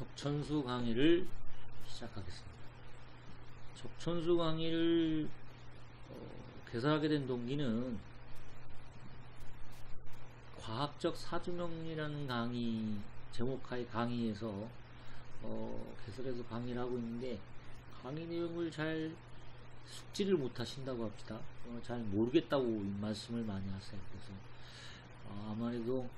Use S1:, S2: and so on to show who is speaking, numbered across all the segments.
S1: 적천수 강의를 시작하겠습니다. 적천수 강의를 어, 개설하게 된 동기는 과학적 사주명리라는 강의 제목하의 강의에서 어, 개설해서 강의를 하고 있는데 강의 내용을 잘 숙지를 못 하신다고 합시다. 어, 잘 모르겠다고 말씀을 많이 하세요. 그래서 어, 아무래도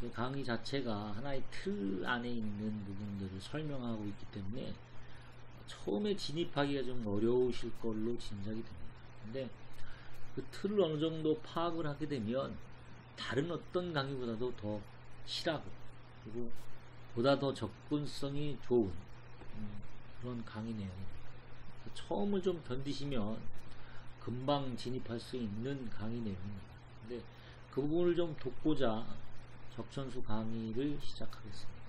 S1: 제 강의 자체가 하나의 틀 안에 있는 부분들을 설명하고 있기 때문에 처음에 진입하기가 좀 어려우실 걸로 짐작이 됩니다. 근데 그 틀을 어느 정도 파악을 하게 되면 다른 어떤 강의보다도 더 실하고 그리고 보다 더 접근성이 좋은 음, 그런 강의 내용입니다. 처음을 좀 견디시면 금방 진입할 수 있는 강의 내용입니다. 근데 그 부분을 좀 돕고자 적천수 강의를 시작하겠습니다.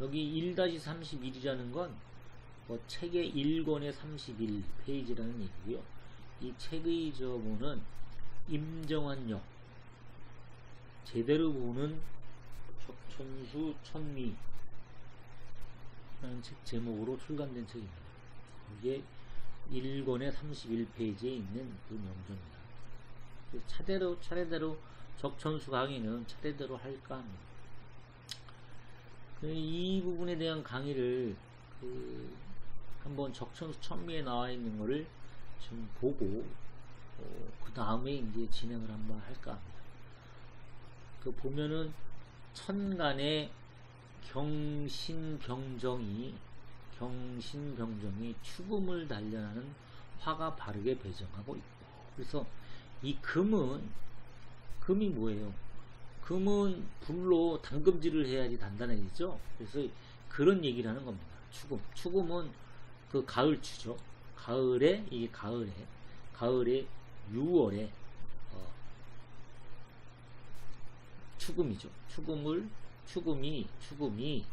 S1: 여기 1-31이라는 건 뭐 책의 1권의 31 페이지라는 얘기고요. 이 책의 저문은 임정환 역 제대로 보는 적천수 천미 라는 책 제목으로 출간된 책입니다. 이게 1권의 31페이지에 있는 그 명조입니다. 차례대로 차례대로 적천수 강의는 차례대로 할까 합니다. 그이 부분에 대한 강의를 그 한번 적천수 천미에 나와 있는 거를 좀 보고 어, 그 다음에 이제 진행을 한번 할까 합니다. 그 보면은 천간에 경신병정이 경신병정이 추금을 단련하는 화가 바르게 배정하고 있고 그래서 이 금은 금이 뭐예요? 금은 불로 담금질을 해야지 단단해지죠. 그래서 그런 얘기를 하는 겁니다. 추금. 추금은 그 가을추죠. 가을에 이게 가을에 가을에 6월에 어, 추금이죠. 추금을 추금이 추금이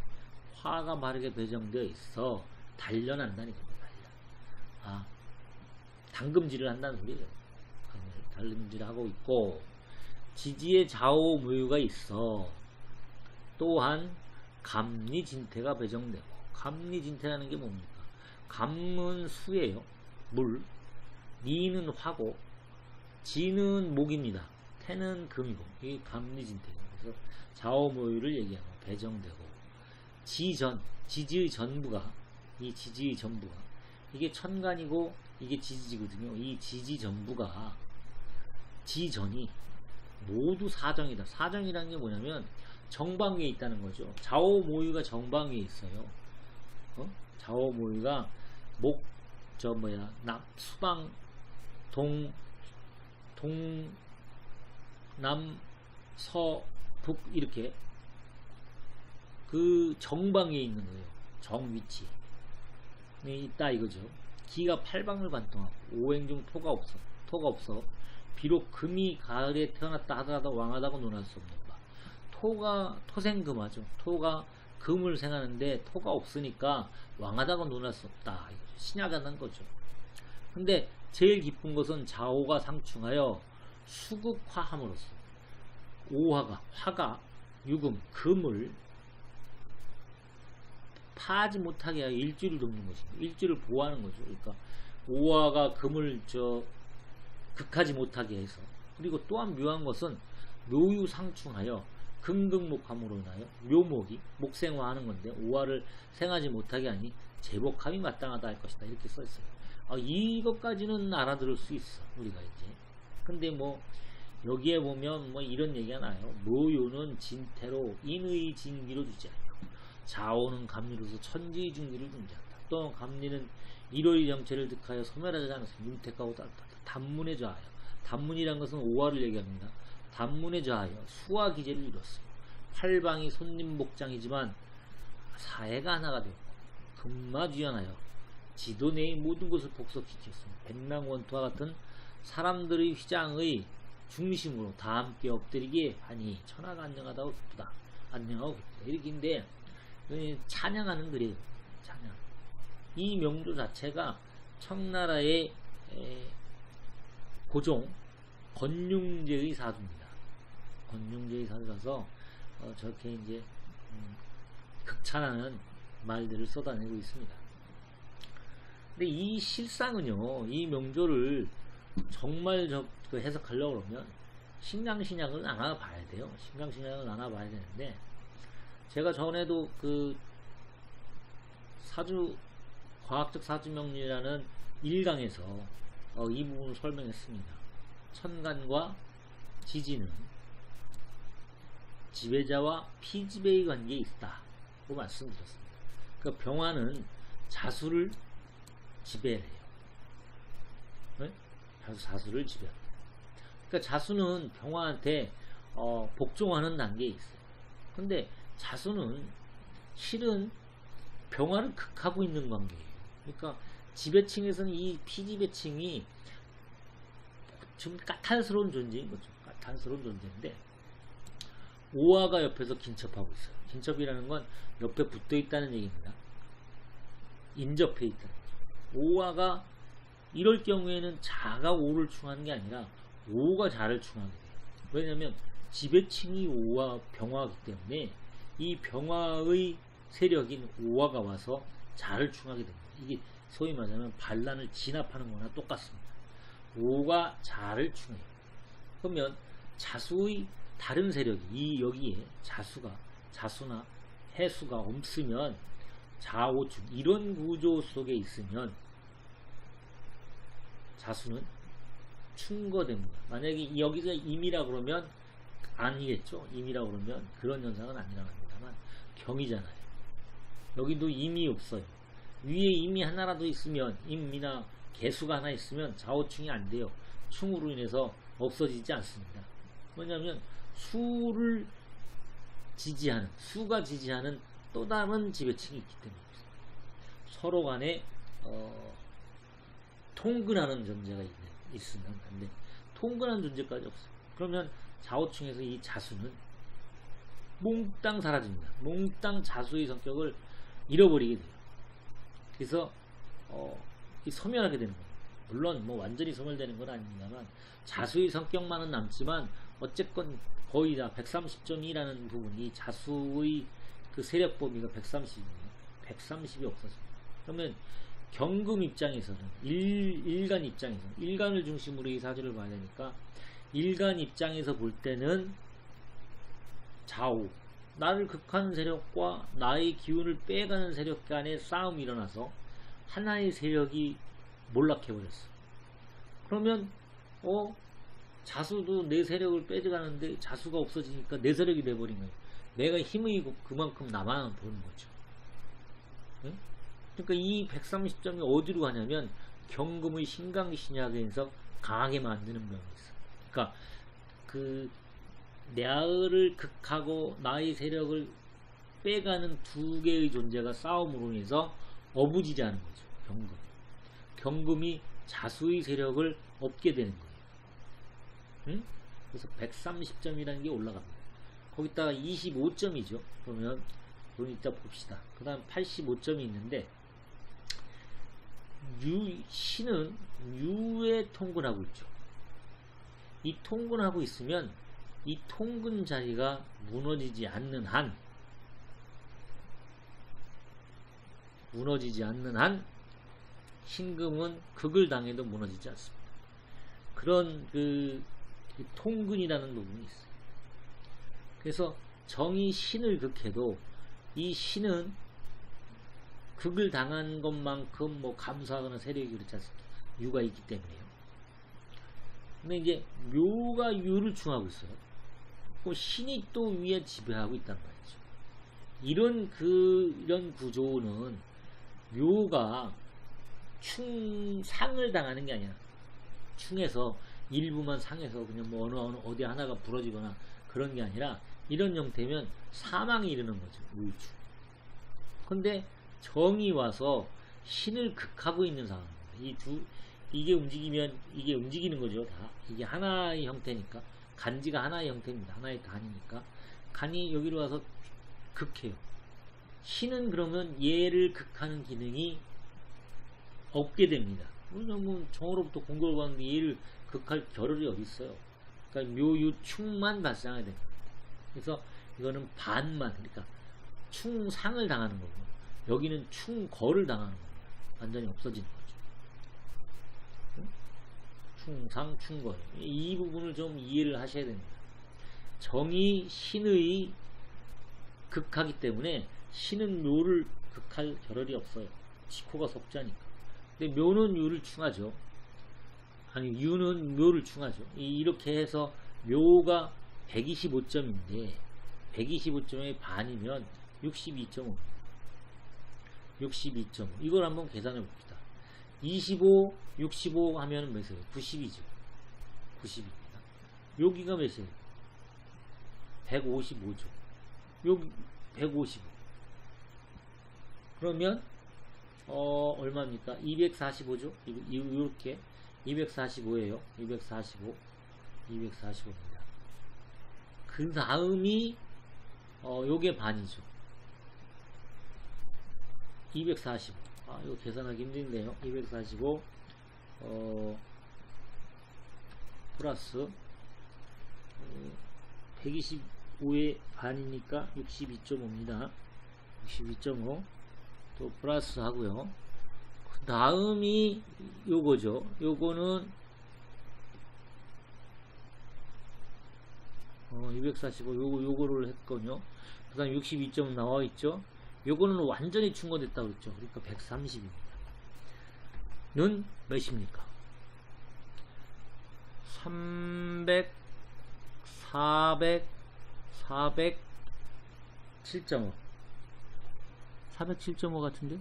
S1: 화가 마르게 배정되어 있어 단련한다는 겁니다. 단련. 아, 당금질을 한다는 소리예요. 단금질을 하고 있고 지지의 좌우 무유가 있어 또한 감리진태가 배정되고 감리진태라는 게 뭡니까? 감은 수예요. 물. 니는 화고 지는 목입니다. 태는 금이고 이게 감리진태예요. 그래서 좌우 무유를 얘기하고 배정되고 지전 지지의 전부가 이 지지의 전부가 이게 천간이고 이게 지지거든요. 이 지지 전부가 지전이 모두 사정이다. 사정이라는 게 뭐냐면 정방위에 있다는 거죠. 좌우모유가 정방위에 있어요. 어? 좌우모유가 목, 저 뭐야, 남, 수방, 동, 동, 남, 서, 북 이렇게 그 정방에 있는 거예요. 정 위치. 네, 있다 이거죠. 기가 팔방을 관통하고 오행중 토가 없어. 토가 없어. 비록 금이 가을에 태어났다 하더라도 왕하다고 논할 수 없는 바. 토가 토생금하죠. 토가 금을 생하는데 토가 없으니까 왕하다고 논할 수 없다. 신약하다는 거죠. 근데 제일 기쁜 것은 자오가 상충하여 수극화함으로써 오화가 화가 유금 금을 파지 못하게 일주를 돕는 것입니다. 일주를 보호하는 거죠. 그러니까 오화가 금을 저 극하지 못하게 해서 그리고 또한 묘한 것은 묘유 상충하여 금극목함으로 인하여 묘목이 목생화하는 건데 오화를 생하지 못하게 하니 제복함이 마땅하다 할 것이다 이렇게 써 있어요. 아, 이것까지는 알아들을 수 있어 우리가 이제. 근데 뭐 여기에 보면 뭐 이런 얘기가 나요. 모요는 진태로 인의 진기로 주지하여 자오는 감리로서 천지의 중리를 존재한다. 또 감리는 일월의 정체를 득하여 소멸하지 않아서 윤택하고 따뜻하다. 단문에 좌하여 단문이란 것은 오화를 얘기합니다. 단문에 좌하여 수화 기제를 이뤘어요. 팔방이 손님 복장이지만 사해가 하나가 되고 금마주연하여 지도 내의 모든 것을 복속시켰습니다. 백랑원투와 같은 사람들의 휘장의 중심으로 다 함께 엎드리게 하니 천하가 안녕하다고 기쁘다. 안녕하고 기쁘다. 이렇게인데 찬양하는 글이에요. 찬양. 이 명조 자체가 청나라의 고종 건융제의 사주입니다. 건융제의 사주라서 어, 저렇게 이제 음, 극찬하는 말들을 쏟아내고 있습니다. 근데 이 실상은요, 이 명조를 정말 저, 그 해석하려고 그러면 신강신약을 알아봐야 돼요. 신강신약을 알아봐야 되는데, 제가 전에도 그 사주, 과학적 사주명리라는 1강에서 어, 이 부분을 설명했습니다. 천간과 지지는 지배자와 피지배의 관계에 있다고 말씀드렸습니다. 그 병화는 자수를 지배해요. 네? 자수, 자수를 지배합니다. 그러니까 자수는 병화한테 어, 복종하는 단계에 있어요. 근데 자수는 실은 병화를 극하고 있는 관계예요. 그러니까 지배층에서는 이 피지배층이 좀 까탈스러운 존재인 거죠. 까탈스러운 존재인데 오화가 옆에서 긴첩하고 있어요. 긴첩이라는 건 옆에 붙어 있다는 얘기입니다. 인접해 있다는 거죠. 오화가 이럴 경우에는 자가 오를 충하는 게 아니라 오가 자를 충하게 돼요. 왜냐하면 지배층이 오와 병화이기 때문에 이 병화의 세력인 오화가 와서 자를 충하게 됩니다. 이게 소위 말하면 반란을 진압하는 거나 똑같습니다. 오가 자를 충해요. 그러면 자수의 다른 세력이 이 여기에 자수가 자수나 해수가 없으면 좌오충 이런 구조 속에 있으면 자수는 충거됩니다. 만약에 여기서 임이라 그러면 아니겠죠. 임이라 그러면 그런 현상은 아니라고 합니다만 경이잖아요. 여기도 임이 없어요. 위에 임이 하나라도 있으면 임이나 개수가 하나 있으면 좌우충이 안 돼요. 충으로 인해서 없어지지 않습니다. 왜냐하면 수를 지지하는 수가 지지하는 또 다른 지배층이 있기 때문에 서로 간에 어, 통근하는 존재가 있는, 있으면 안 돼. 통근하는 존재까지 없어요. 그러면 좌우층에서 이 자수는 몽땅 사라집니다. 몽땅 자수의 성격을 잃어버리게 돼요. 그래서 어, 소멸하게 되는 거예요. 물론 뭐 완전히 소멸되는 건 아닙니다만 자수의 성격만은 남지만 어쨌건 거의 다 130.2라는 부분이 자수의 그 세력 범위가 130이에요. 130이 없어집니다. 그러면 경금 입장에서는 일, 일간 입장에서는 일간을 중심으로 이 사주를 봐야 되니까 일간 입장에서 볼 때는 좌우 나를 극하는 세력과 나의 기운을 빼가는 세력 간의 싸움이 일어나서 하나의 세력이 몰락해버렸어. 그러면 어 자수도 내 세력을 빼져가는데 자수가 없어지니까 내 세력이 돼버린 거예요. 내가 힘이 그만큼 남아 보는 거죠. 네? 그러니까 이 130점이 어디로 가냐면 경금의 신강신약에서 강하게 만드는 면이 있어. 그러니까 그 나를 극하고 나의 세력을 빼가는 두 개의 존재가 싸움으로 인해서 어부지리하는 거죠. 경금. 경금이 자수의 세력을 얻게 되는 거예요. 응? 그래서 130점이라는 게 올라갑니다. 거기다가 25점이죠. 그러면 그럼 이따 봅시다. 그 다음 85점이 있는데 유, 신은 유에 통근하고 있죠. 이 통근하고 있으면 이 통근 자리가 무너지지 않는 한 무너지지 않는 한 신금은 극을 당해도 무너지지 않습니다. 그런 그, 그 통근이라는 부분이 있어요. 그래서 정이 신을 극해도 이 신은 극을 당한 것만큼 뭐 감수하거나 세력이 그렇지 않습니까? 유가 있기 때문에요. 근데 이제 묘가 유를 충하고 있어요. 그 신이 또 위에 지배하고 있단 말이죠. 이런 그 이런 구조는 묘가 충 상을 당하는 게 아니야. 충에서 일부만 상해서 그냥 뭐 어느 어느 어디 하나가 부러지거나 그런 게 아니라 이런 형태면 사망이 이르는 거죠. 우유충. 근데 정이 와서 신을 극하고 있는 상황입니다. 이두 이게 움직이면 이게 움직이는 거죠. 다 이게 하나의 형태니까 간지가 하나의 형태입니다. 하나의 간이니까 간이 여기로 와서 극해요. 신은 그러면 얘를 극하는 기능이 없게 됩니다. 왜냐면 정으로부터 공격을 받는데 얘를 극할 겨를이 어디 있어요. 그러니까 묘유충만 발생하게 됩니다. 그래서 이거는 반만 그러니까 충상을 당하는 거고 여기는 충거를 당하는 겁니다. 완전히 없어지는 거죠. 응? 충상, 충거 이 부분을 좀 이해를 하셔야 됩니다. 정이 신의 극하기 때문에 신은 묘를 극할 겨를이 없어요. 지코가 속자니까. 근데 묘는 유를 충하죠. 아니 유는 묘를 충하죠. 이- 이렇게 해서 묘가 125점인데 125점의 반이면 62.5 62.5 이걸 한번 계산해 봅시다. 25, 65 하면 몇이에요? 90이죠. 90입니다. 여기가 몇이에요? 155죠. 여기 155. 그러면 어 얼마입니까? 245죠. 이렇게 245예요. 245, 245입니다. 그 다음이 어 요게 반이죠. 245. 아 이거 계산하기 힘든데요. 245 어 플러스 어, 125의 반이니까 62.5입니다. 62.5. 또 플러스 하고요. 그 다음이 요거죠. 요거는 어, 245 요거 요거를 했거든요. 그다음 62점 나와 있죠. 요거는 완전히 충고됐다고 그랬죠. 그러니까 130입니다. 는 몇입니까? 300 400 400 7.5 407.5 같은데?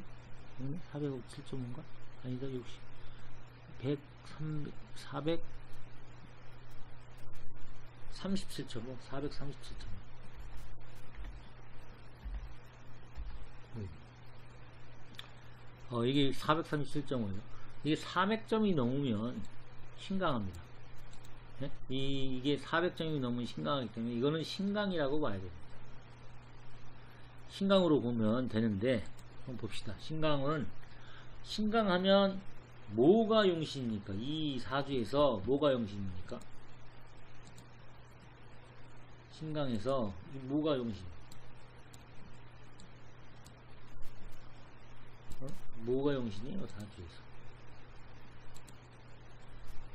S1: 407.5인가? 아니다, 60. 100, 300, 400, 37.5, 437.5. 어, 이게 437.5예요. 이게 400점이 넘으면 신강합니다. 네? 이, 이게 400점이 넘으면 신강하기 때문에 이거는 신강이라고 봐야 됩니다. 신강으로 보면 되는데 한번 봅시다. 신강은 신강하면 뭐가 용신입니까? 이 사주에서 뭐가 용신입니까? 신강에서 이 뭐가 용신? 뭐가 용신이에요? 사주에서.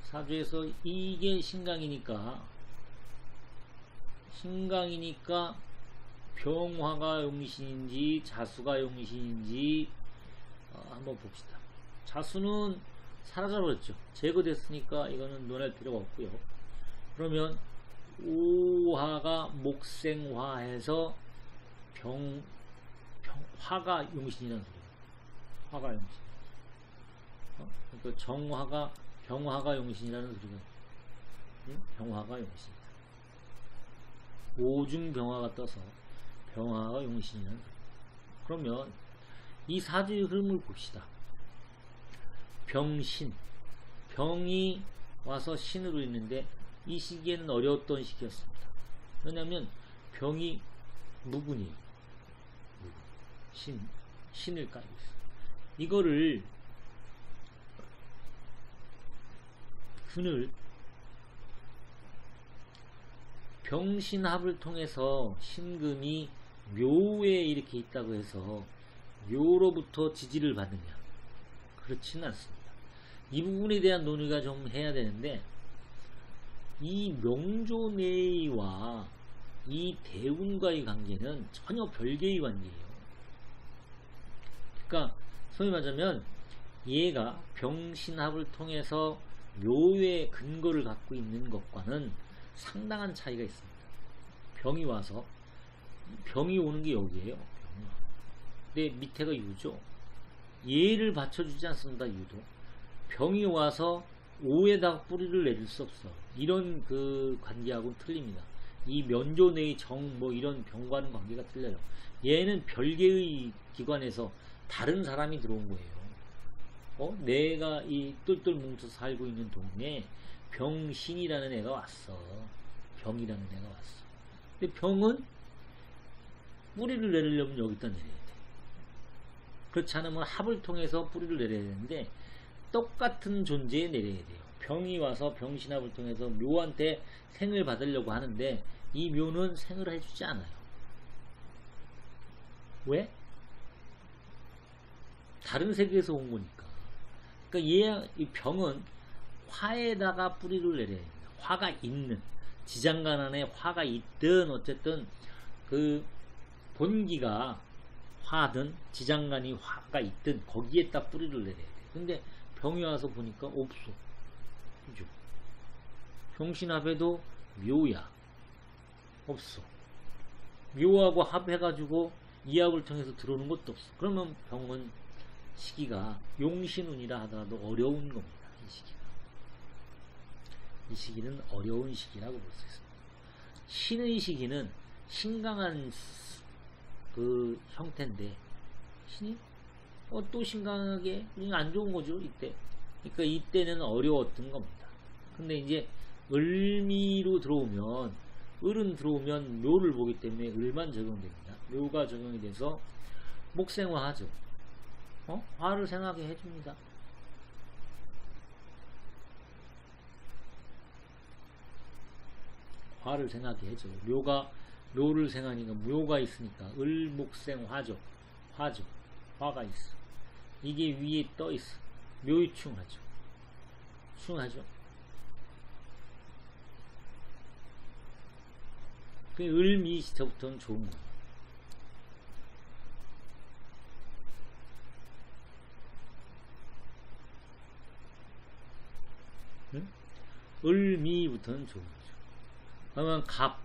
S1: 사주에서 이게 신강이니까 신강이니까 병화가 용신인지 자수가 용신인지 어, 한번 봅시다. 자수는 사라져버렸죠. 제거됐으니까 이거는 논할 필요가 없고요. 그러면 오화가 목생화해서 병, 병 화가 용신이라는. 화가 용신. 어? 그러니까 정화가 병화가 용신이라는 소리가 응? 병화가 용신이다. 오중 병화가 떠서 병화가 용신이라는. 그러면 이 사주의 흐름을 봅시다. 병신 병이 와서 신으로 있는데 이 시기에는 어려웠던 시기였습니다. 왜냐하면 병이. 무근. 신 신을 깔고 있어요. 이거를 근을 병신합을 통해서 신금이 묘에 이렇게 있다고 해서 묘로부터 지지를 받느냐 그렇지는 않습니다. 이 부분에 대한 논의가 좀 해야 되는데 이 명조내의와 이 대운과의 관계는 전혀 별개의 관계예요. 그러니까 소위 말하자면 얘가 병신합을 통해서 묘의 근거를 갖고 있는 것과는 상당한 차이가 있습니다. 병이 와서 병이 오는 게 여기에요. 병이 와. 근데 밑에가 유죠. 얘를 받쳐주지 않습니다. 유도. 병이 와서 오에다가 뿌리를 내릴 수 없어. 이런 그 관계하고는 틀립니다. 이 면조 내의 정 뭐 이런 병과는 관계가 틀려요. 얘는 별개의 기관에서 다른 사람이 들어온 거예요. 어? 내가 이 똘똘 뭉쳐 살고 있는 동네에 병신이라는 애가 왔어. 병이라는 애가 왔어. 근데 병은 뿌리를 내리려면 여기다 내려야 돼. 그렇지 않으면 합을 통해서 뿌리를 내려야 되는데 똑같은 존재에 내려야 돼요. 병이 와서 병신합을 통해서 묘한테 생을 받으려고 하는데 이 묘는 생을 해주지 않아요. 왜? 다른 세계에서 온 거니까. 그러니까 얘, 이 병은 화에다가 뿌리를 내려야 됩니다. 화가 있는 지장간 안에 화가 있든 어쨌든 그 본기가 화든 지장간이 화가 있든 거기에다 뿌리를 내려야 돼. 근데 병이 와서 보니까 없어. 그죠? 병신합에도 묘야. 없어. 묘하고 합해가지고 이합을 통해서 들어오는 것도 없어. 그러면 병은 시기가 용신운이라 하더라도 어려운 겁니다. 이 시기가. 이 시기는 어려운 시기라고 볼 수 있습니다. 신의 시기는 신강한 그 형태인데 신이 어, 또 신강하게 안 좋은 거죠 이때. 그러니까 이때는 어려웠던 겁니다. 근데 이제 을미로 들어오면 을은 들어오면 묘를 보기 때문에 을만 적용됩니다. 묘가 적용이 돼서 목생화하죠. 어? 화를 생하게 해줍니다. 화를 생하게 해줘. 묘가 묘를 생하니까 묘가 있으니까 을목생 화죠. 화죠. 화가 있어. 이게 위에 떠 있어. 묘유충하죠. 충하죠. 그 을미 시부터는 좋은 거예 응? 을미부터는 좋은 거죠. 그러면 갑,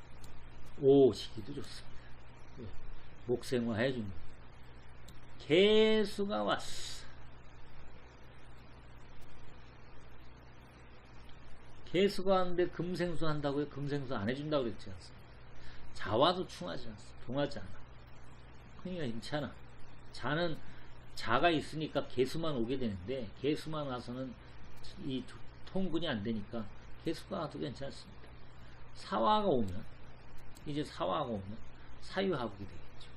S1: 오 시기도 좋습니다. 예. 목생화 해줍니다. 개수가 왔어. 개수가 왔는데 금생수 한다고요? 금생수 안 해준다고 그랬지 않습니까? 자와도 충하지 않습니다. 동하지 않아. 그러니까 괜찮아. 자는 자가 있으니까 개수만 오게 되는데 개수만 와서는 이 통근이 안 되니까 개수가 와도 괜찮습니다. 사화가 오면 이제 사화가 오면 사유하복이 되겠죠.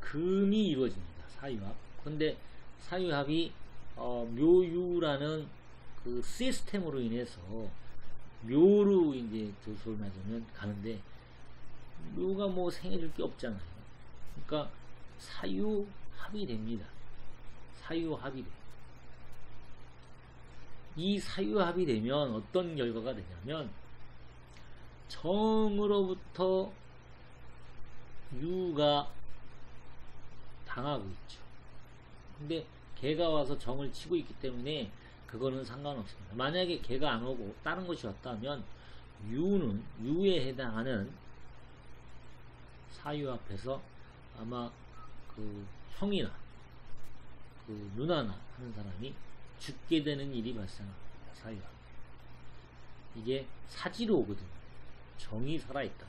S1: 금이 이루어집니다. 사유합. 근데 사유합이 어, 묘유라는 그 시스템으로 인해서 묘로 이제 조소를 맞으면 가는데 묘가 뭐 생해줄 게 없잖아요. 그러니까 사유합이 됩니다. 사유합이 돼. 이 사유합이 되면 어떤 결과가 되냐면 정으로부터 유가 당하고 있죠. 근데 개가 와서 정을 치고 있기 때문에 그거는 상관없습니다. 만약에 개가 안 오고 다른 것이 왔다면 유는 유에 해당하는 사유 앞에서 아마 그 형이나 그 누나나 하는 사람이 죽게 되는 일이 발생합니다. 사유 앞. 이게 사지로 오거든요. 정이 살아있다.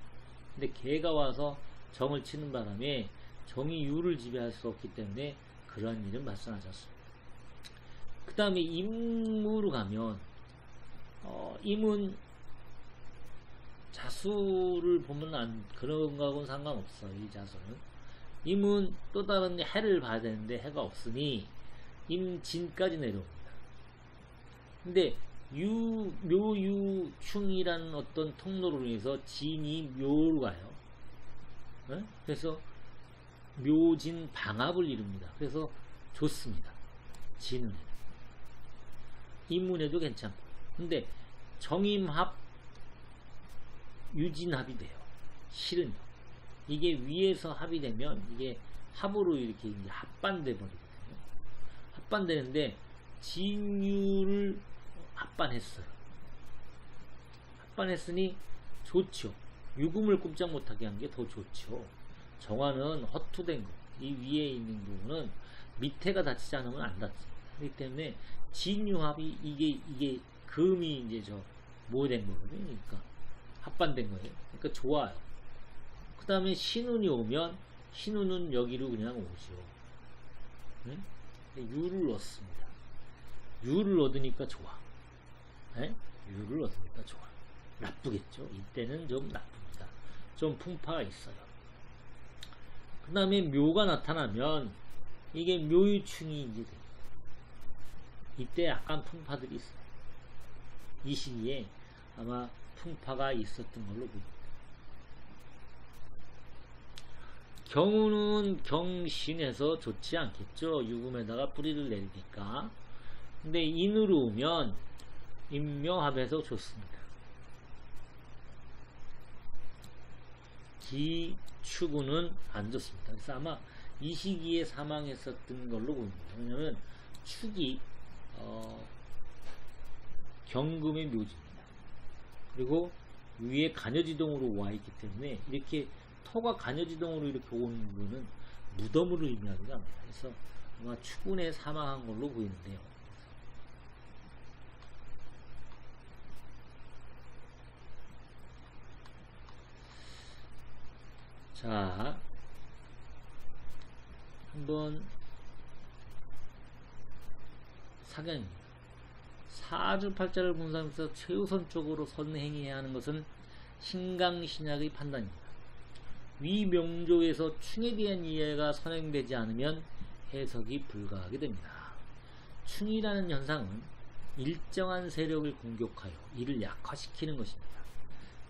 S1: 근데 개가 와서 정을 치는 바람에 정이 유를 지배할 수 없기 때문에 그러한 일은 발생하지 않습니다. 그 다음에 임무로 가면 어, 임은 자수를 보면 안 그런 거하고는 상관없어 이 자수는 임은 또 다른 해를 봐야 되는데 해가 없으니 임진까지 내려옵니다. 근데 유, 묘유 충이라는 어떤 통로로 인해서 진이 묘로 가요. 네? 그래서 묘진 방합을 이룹니다. 그래서 좋습니다. 진은. 인문에도 괜찮고. 근데 정임합 유진합이 돼요. 실은요 이게 위에서 합이 되면 이게 합으로 이렇게 합반돼 버리거든요 합반되는데 진유를 합반했어요 합반했으니 좋죠 유금을 꼼짝 못하게 한 게 더 좋죠 정화는 허투된 거. 이 위에 있는 부분은 밑에가 다치지 않으면 안 다칩니다. 그렇기 때문에 진유합이 이게 이게 금이 이제 저 뭐된 거거든요. 그러니까 합반된 거예요. 그러니까 좋아요. 그 다음에 신운이 오면 신운은 여기로 그냥 오죠. 네? 유를 얻습니다. 유를 얻으니까 좋아. 네? 유를 얻으니까 좋아. 나쁘겠죠. 이때는 좀 나쁩니다. 좀 풍파가 있어요. 그 다음에 묘가 나타나면 이게 묘유충이 이제 돼요. 이때 약간 풍파들이 있어요. 이 시기에 아마 풍파가 있었던 걸로 보입니다. 경우는 경신해서 좋지 않겠죠. 유금에다가 뿌리를 내리니까. 근데 인으로 오면 인묘합해서 좋습니다. 기추구는 안 좋습니다. 그래서 아마 이 시기에 사망했었던 걸로 보입니다. 왜냐하면 축이 어, 경금의 묘지입니다. 그리고 위에 간여지동으로 와 있기 때문에 이렇게 터가 간여지동으로 이렇게 오는 거는 무덤으로 의미하기도 합니다. 그래서 아마 추군에 사망한 걸로 보이는데요. 자, 한번 사견입니다. 사주팔자를 분석하면서 최우선적으로 선행해야 하는 것은 신강신약의 판단입니다. 위 명조에서 충에 대한 이해가 선행되지 않으면 해석이 불가하게 됩니다. 충이라는 현상은 일정한 세력을 공격하여 이를 약화시키는 것입니다.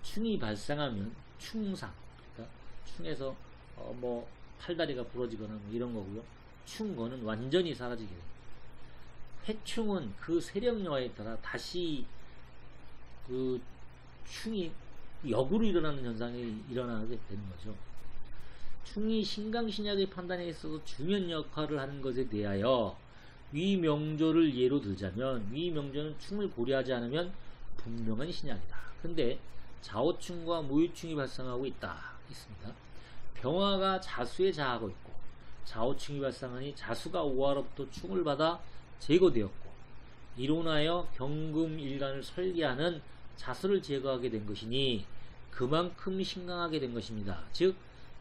S1: 충이 발생하면 충상, 그러니까 충에서 어, 뭐 팔다리가 부러지거나 뭐 이런 거고요. 충거는 완전히 사라지게 됩니다. 해충은 그 세력여에 따라 다시 그 충이 역으로 일어나는 현상이 일어나게 되는 거죠. 충이 신강신약의 판단에 있어서 중요한 역할을 하는 것에 대하여 위명조를 예로 들자면 위명조는 충을 고려하지 않으면 분명한 신약이다. 근데 자오충과 무유충이 발생하고 있다. 있습니다. 병화가 자수에 자하고 있고 자오충이 발생하니 자수가 오화로부터 충을 받아 제거되었고 이론하여 경금 일간을 설계하는 자수를 제거하게 된 것이니 그만큼 신강하게 된 것입니다. 즉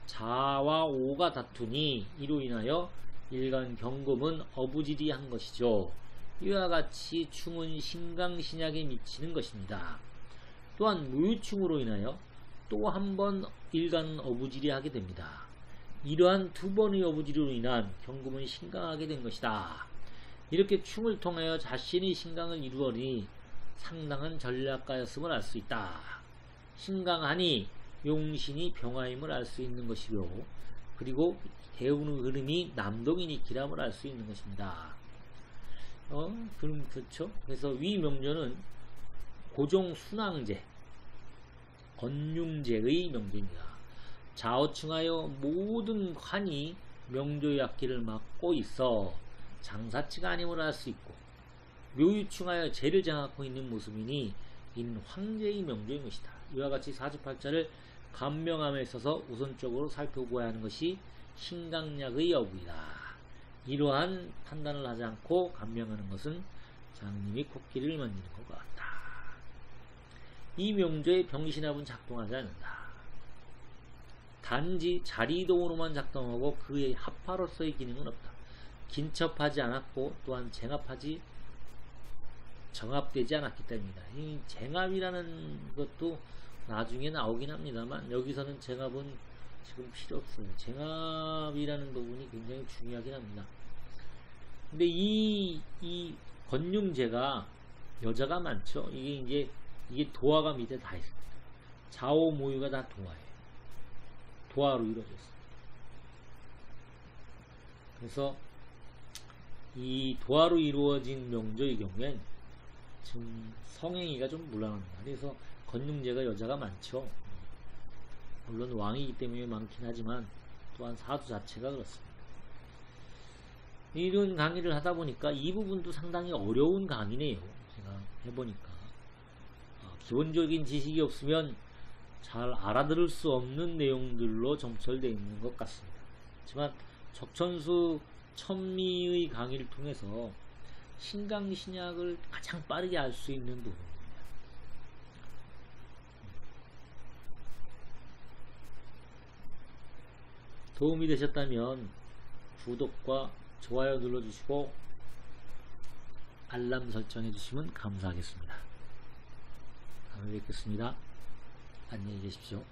S1: 자와 오가 다투니 이로 인하여 일간 경금은 어부지리한 것이죠. 이와 같이 충은 신강신약에 미치는 것입니다. 또한 무유충으로 인하여 또 한 번 일간 어부지리하게 됩니다. 이러한 두 번의 어부지리로 인한 경금은 신강하게 된 것이다. 이렇게 충을 통하여 자신이 신강을 이루어니 상당한 전략가였음을 알 수 있다. 신강하니 용신이 병화임을 알 수 있는 것이요. 그리고 대운의 흐름이 남동이니 기람을 알 수 있는 것입니다. 어, 그럼 그렇죠. 그래서 위 명조는 고종 순왕제, 건융제의 명제입니다. 좌우층하여 모든 환이 명조의 악기를 맡고 있어 장사치가 아님을 알 수 있고 묘유충하여 죄를 장악하고 있는 모습이니 이는 황제의 명조인 것이다. 이와 같이 사주팔자를 감명함에 있어서 우선적으로 살펴보아야 하는 것이 신강약의 여부이다. 이러한 판단을 하지 않고 감명하는 것은 장님이 코끼리를 만지는 것 같다. 이 명조의 병신합은 작동하지 않는다. 단지 자리이동으로만 작동하고 그의 합파로서의 기능은 없다. 긴첩하지 않았고 또한 쟁합하지 정합되지 않았기 때문이다. 이 쟁합이라는 것도 나중에 나오긴 합니다만 여기서는 쟁합은 지금 필요 없어요. 쟁합이라는 부분이 굉장히 중요하긴 합니다. 근데 이, 이 건융제가 여자가 많죠. 이게 이제 이게 도화가 밑에 다 있습니다. 좌우 모유가 다 도화예요. 도화로 이루어졌습니다. 그래서 이 도화로 이루어진 명조의 경우엔 지금 성행위가 좀 물랑합니다. 그래서 건융제가 여자가 많죠. 물론 왕이기 때문에 많긴 하지만 또한 사주 자체가 그렇습니다. 이런 강의를 하다 보니까 이 부분도 상당히 어려운 강의네요. 제가 해보니까. 어, 기본적인 지식이 없으면 잘 알아들을 수 없는 내용들로 점철되어 있는 것 같습니다. 하지만 적천수 천미의 강의를 통해서 신강신약을 가장 빠르게 알 수 있는 부분입니다. 도움이 되셨다면 구독과 좋아요 눌러주시고 알람 설정해 주시면 감사하겠습니다. 다음에 뵙겠습니다. 안녕히 계십시오.